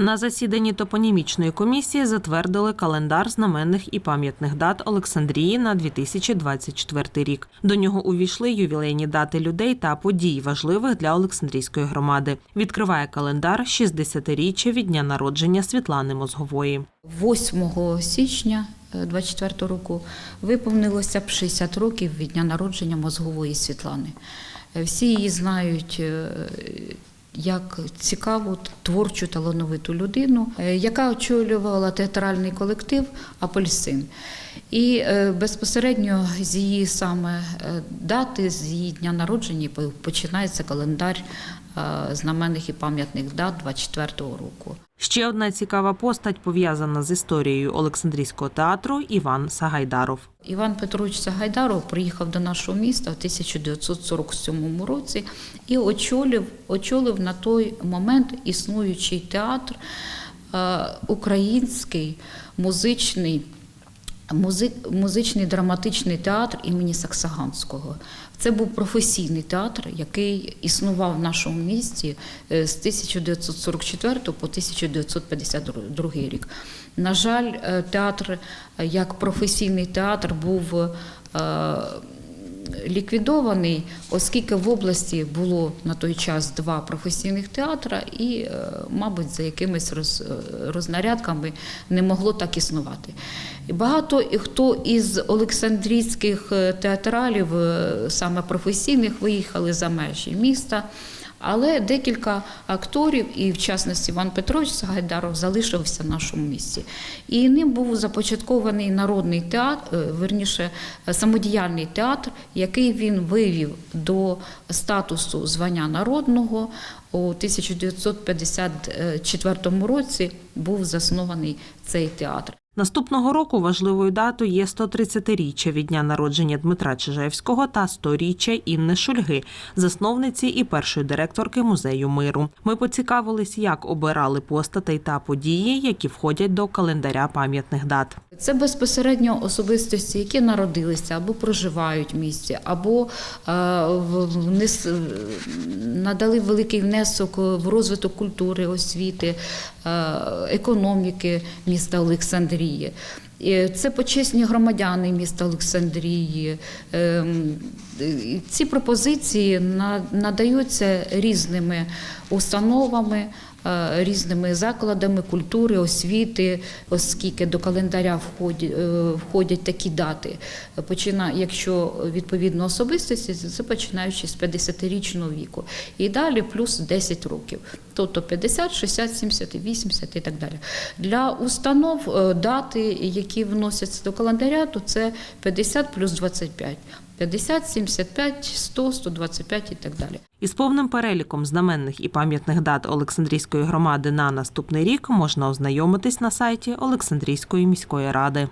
На засіданні топонімічної комісії затвердили календар знаменних і пам'ятних дат Олександрії на 2024 рік. До нього увійшли ювілейні дати людей та подій, важливих для Олександрійської громади. Відкриває календар 60-річчя від дня народження Світлани Мозгової. 8 січня 24 року виповнилося б 60 років від дня народження мозгової Світлани. Е, Всі її знають е, як цікаву, творчу, талановиту людину, е, яка очолювала театральний колектив Апельсин. І е, безпосередньо з її саме е, дати, з її дня народження починається календар знаменних і пам'ятних дат 24-го року. Ще одна цікава постать пов'язана з історією Олександрійського театру Іван Сагайдаров. Іван Петрович Сагайдаров приїхав до нашого міста в 1947 році і очолив, очолив на той момент існуючий театр, е, український музичний. Музи- Музичний драматичний театр імені Саксаганського. Це був професійний театр, який існував в нашому місті е, з 1944 по 1952 рік. На жаль, е, театр е, як професійний театр був ліквідований, оскільки в області було на той час два професійних театра, і, е, мабуть, за якимись е, рознарядками не могло так існувати. Багато хто із олександрійських е, театралів, саме професійних, виїхали за межі міста. Але декілька акторів, і в частності Іван Петрович Сагайдаров, залишився в нашому місті. І ним був започаткований народний театр, е, верніше е, самодіяльний театр, який він вивів до статусу звання народного. У 1954 році був заснований цей театр. Наступного року важливою датою є 130-річчя від дня народження Дмитра Чижевського та 100-річчя Інни Шульги, засновниці і першої директорки музею миру. Ми поцікавились, як обирали постатей та події, які входять до календаря пам'ятних дат. Це безпосередньо особистості, які народилися або проживають в місті, або е, внес- надали великий внесок в розвиток культури, освіти, е, економіки міста Олександрії. І Це почесні громадяни міста Олександрії. Ем, Ці пропозиції надаються різними установами. е, Різними закладами культури, освіти, оскільки до календаря входять, входять такі дати. Якщо відповідно особистості, це починаючи з 50-річного віку. І далі плюс 10 років. Тобто 50, 60, 70, 80 і так далі. Для установ е, дати, які вносяться до календаря, то це 50 плюс 25. 50, 75, 100, 125 і так далі. Із повним переліком знаменних і пам'ятних дат Олександрійської громади на наступний рік можна ознайомитись на сайті Олександрійської міської ради.